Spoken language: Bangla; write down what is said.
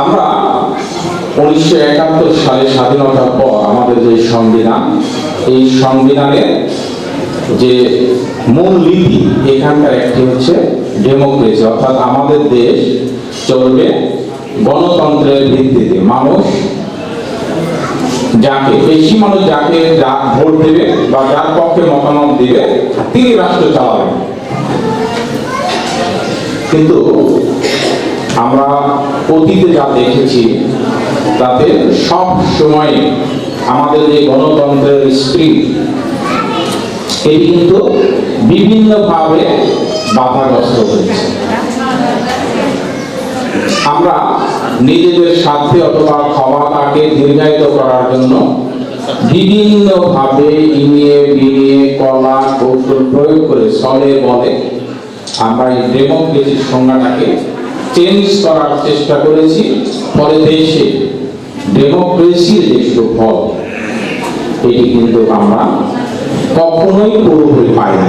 আমরা উনিশশো একাত্তর সালে স্বাধীনতার পর আমাদের যে সংবিধান, এই সংবিধানের যে মূল নীতি এখানকার একটি হচ্ছে ডেমোক্রেসি, অর্থাৎ আমাদের দেশ চলবে গণতন্ত্রের ভিত্তিতে। মানুষ যাকে, বেশি মানুষ যাকে ভোট দেবে বা যার পক্ষে মতামত দিবে, তিনি রাষ্ট্র চালাবেন। কিন্তু অতীতে যা দেখেছি, তাতে সব সময় আমাদের যে গণতন্ত্রের স্পিরিট এটি কিন্তু বিভিন্নভাবে বাধাগ্রস্ত হয়েছে। আমরা নিজেদের স্বার্থে অথবা ক্ষমতাকে দীর্ঘায়িত করার জন্য বিভিন্নভাবে ইনিয়ে বিনিয়ে কলা, কৌশল প্রয়োগ করে চলে বলে আমরা এই ডেমোক্রেসির সংজ্ঞাটাকে চেঞ্জ করার চেষ্টা করেছি, ফলে দেশে ডেমোক্রেসির যে ফল এটি কিন্তু আমরা কখনোই পুরোপুরি পাই না